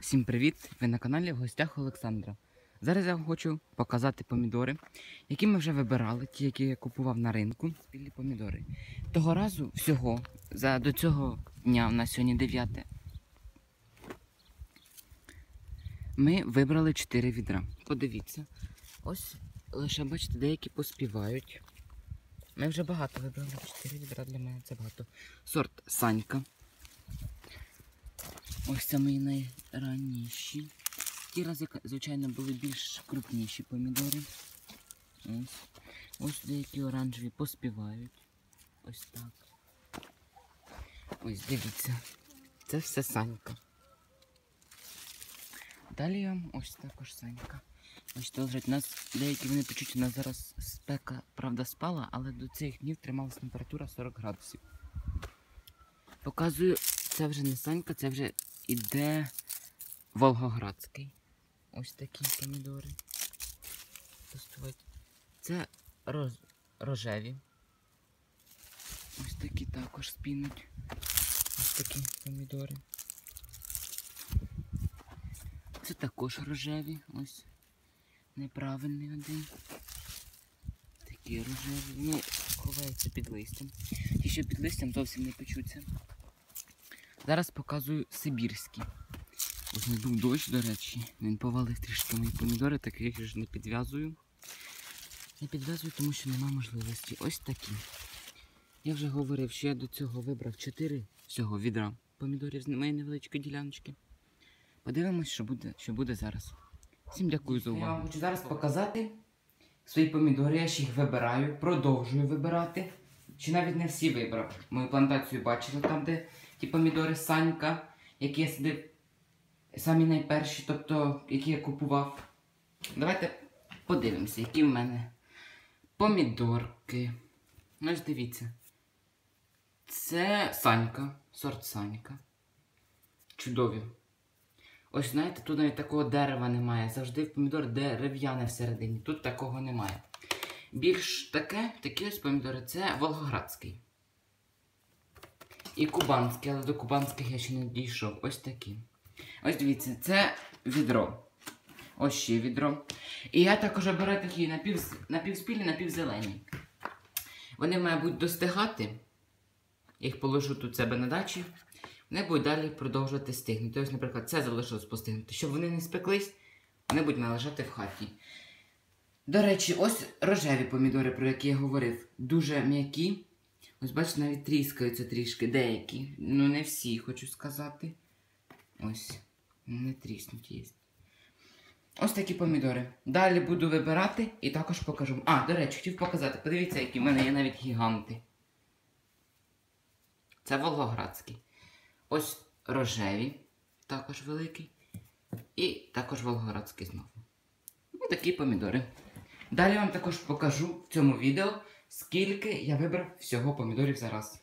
Всім привіт! Ви на каналі в гостях Олександра. Зараз я вам хочу показати помідори, які ми вже вибирали, ті, які я купував на ринку. Спільні помідори. Того разу всього, за, до цього дня, у нас сьогодні 9. Ми вибрали 4 відра. Подивіться. Ось лише бачите, деякі поспівають. Ми вже багато вибрали. 4 відра для мене це багато. Сорт Санька. Ось це мої найранніші. Ті рази, звичайно, були більш крупніші помідори. Ось. Ось деякі оранжеві поспівають. Ось так. Ось дивіться. Це все санька. Далі вам ось також санька. Ось то. У нас деякі вони печуть, у нас зараз спека, правда, спала, але до цих днів трималась температура 40 градусів. Показую, це вже не санька, це вже іде Волгоградський. Ось такі помідори. Це роз... рожеві. Ось такі також спінуть. Ось такі помідори. Це також рожеві. Ось неправильний один. Такі рожеві. Вони ховаються під листям. Ті, що під листям зовсім не печуться. Зараз показую сибірські. Ось не був дощ, до речі. Він повалив трішки мої помідори, так я їх ж не підв'язую. Не підв'язую, тому що нема можливості. Ось такі. Я вже говорив, що я до цього вибрав 4 всього відра помідорів з моєї невеличкої діляночки. Подивимось, що буде, що буде зараз. Всім дякую за увагу. Я вам хочу зараз показати свої помідори. Я ж їх вибираю, продовжую вибирати. Чи навіть не всі вибрав. Мою плантацію бачили там, де ті помідори Санька, які я сидив самі найперші, тобто які я купував. Давайте подивимося, які в мене помідорки. Ну, ось дивіться. Це Санька, сорт Санька. Чудові. Ось знаєте, тут навіть такого дерева немає. Завжди в помідор дерев'яне всередині. Тут такого немає. Більш таке, такі ось помідори, це Волгоградський. І кубанський, але до кубанських я ще не дійшов. Ось такі. Ось дивіться, це відро. Ось ще відро. І я також обираю такі напів, напівспільні, напівзелені. Вони мають достигати. Я їх положу тут себе на дачі. Вони будуть далі продовжувати стигнути. Ось, наприклад, це залишилось постигнути. Щоб вони не спеклись, вони будуть належати в хаті. До речі, ось рожеві помідори, про які я говорив, дуже м'які. Ось, бачите, навіть тріскаються трішки деякі. Ну, не всі, хочу сказати. Ось, не тріснуть є. Ось такі помідори. Далі буду вибирати і також покажу. А, до речі, хотів показати. Подивіться, які в мене є навіть гіганти. Це Волгоградський. Ось рожеві, також великий. І також Волгоградський знову. Ось такі помідори. Далі вам також покажу в цьому відео, скільки я вибрав всього помідорів зараз.